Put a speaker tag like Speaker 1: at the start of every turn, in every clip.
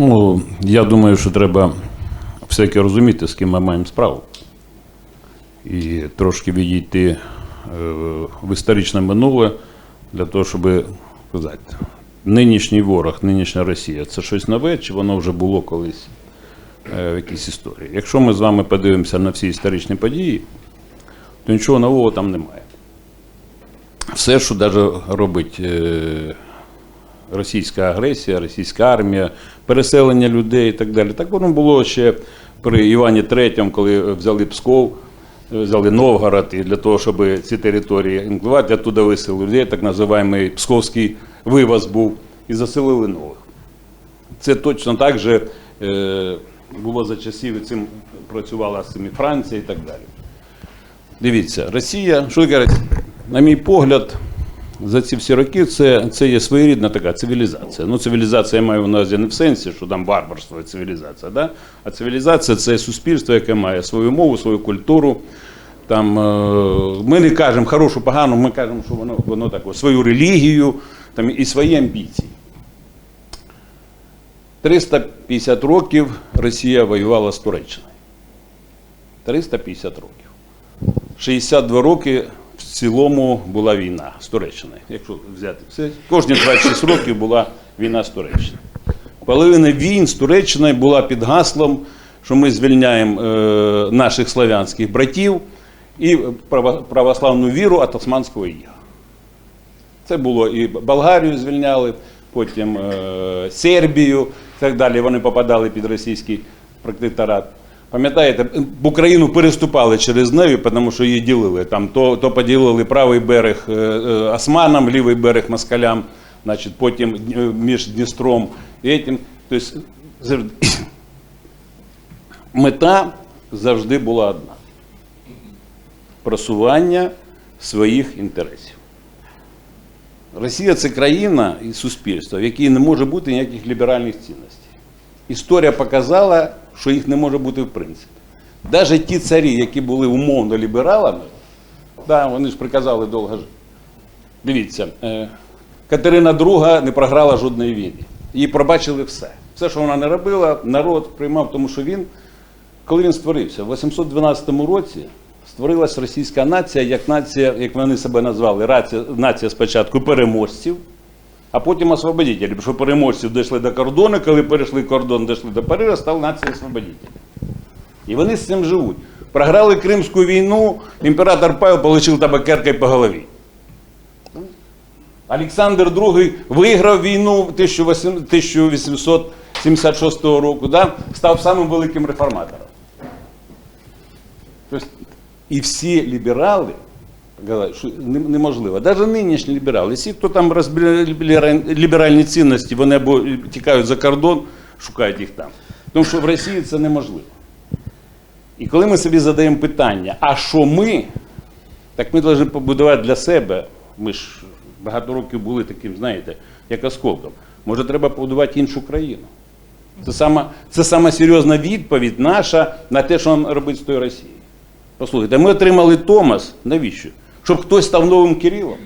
Speaker 1: Ну, я думаю, що треба все-таки розуміти, з ким ми маємо справу. І трошки відійти е, в історичне минуле для того, щоб сказати, нинішній ворог, нинішня Росія це щось нове, чи воно вже було колись е, в якійсь історії. Якщо ми з вами подивимося на всі історичні події, то нічого нового там немає. Все, що навіть робить е, російська агресія, російська армія, переселення людей і так далі. Так воно було ще при Івані III, коли взяли Псков, взяли Новгород, і для того, щоб ці території інклювати, оттуда виселили людей, так називаємо Псковський вивоз був, і заселили нових. Це точно так же е, було за часів, і цим працювала з цим Франція і так далі. Дивіться, Росія, що таке Росія? На мій погляд, за ці всі роки це, це є своєрідна така цивілізація. Ну, цивілізація я маю на увазі не в сенсі, що там варварство цивілізація, да? а цивілізація це суспільство, яке має свою мову, свою культуру. Там, е, ми не кажемо хорошу, погану, ми кажемо, що воно, воно таке, свою релігію там, і свої амбіції. 350 років Росія воювала з Туреччиною. 350 років. 62 роки в цілому була війна з Туреччиною. Якщо взяти все, кожні 26 років була війна з Туреччиною. Половина війн з Туреччиною була під гаслом, що ми звільняємо е, наших славянських братів і православну віру від Османського іга. Це було і Болгарію звільняли, потім е, Сербію і так далі. Вони попадали під російський протекторат. Пам'ятаєте, в Україну переступали через нею, тому що її ділили. Там то, то поділили правий берег е, е, османам, лівий берег москалям, значить, потім е, між Дністром і этим. Тобто, мета завжди була одна: просування своїх інтересів. Росія це країна і суспільство, в якій не може бути ніяких ліберальних цінностей. Історія показала, що їх не може бути в принципі. Навіть ті царі, які були умовно лібералами, да, вони ж приказали довго жити. Дивіться, е, Катерина II не програла жодної війни. Їй пробачили все. Все, що вона не робила, народ приймав, тому що він, коли він створився, в 812 році створилась російська нація, як нація, як вони себе назвали, нація спочатку переможців, а потім освободителів. Що переможців дійшли до кордону, коли перейшли кордон, дійшли до Парижа, став нація освободителів. І вони з цим живуть. Програли Кримську війну, імператор Павел отримав табакеркою по голові. Олександр II виграв війну 1876 року, да? став самим великим реформатором. Тобто, і всі ліберали неможливо. Навіть нинішні ліберали, всі, хто там ліберальні цінності, вони або тікають за кордон, шукають їх там. Тому що в Росії це неможливо. І коли ми собі задаємо питання, а що ми, так ми повинні побудувати для себе. Ми ж багато років були таким, знаєте, як осколком. Може, треба побудувати іншу країну. Це сама, це сама серйозна відповідь наша на те, що нам робити з тою Росією. Послухайте, ми отримали Томас. Навіщо? Щоб хтось став новим Кирилом?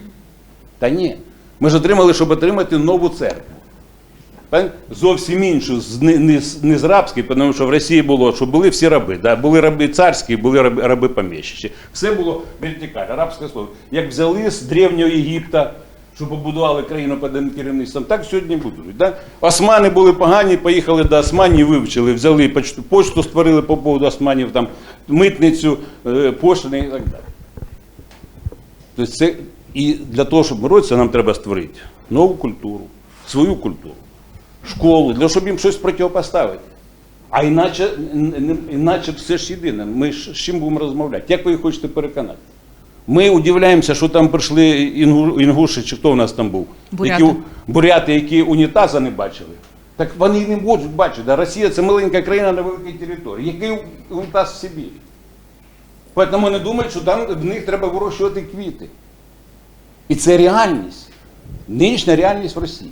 Speaker 1: Та ні. Ми ж отримали, щоб отримати нову церкву. Зовсім іншу, не, з- рабської, тому що в Росії було, що були всі раби. Да? Були раби царські, були раби, раби поміщичі. Все було вертикаль, арабське слово. Як взяли з древнього Єгипта, що побудували країну під керівництвом, так сьогодні будують. Да? Османи були погані, поїхали до Османів, вивчили, взяли почту, почту створили по поводу Османів, там, митницю, е, пошлини і так далі. Тобто це, і для того, щоб боротися, нам треба створити нову культуру, свою культуру, школу, для того, щоб їм щось протипоставити. А іначе, іначе все ж єдине. Ми ж з чим будемо розмовляти? Як ви їх хочете переконати? Ми удивляємося, що там прийшли інгу- інгуші, чи хто у нас там був?
Speaker 2: Буряти.
Speaker 1: Які, буряти, які унітаза не бачили. Так вони не можуть бачити. Росія це маленька країна на великій території. Який унітаз в Сибірі? Тому вони думають, що там в них треба вирощувати квіти. І це реальність. Нинішня реальність в Росії.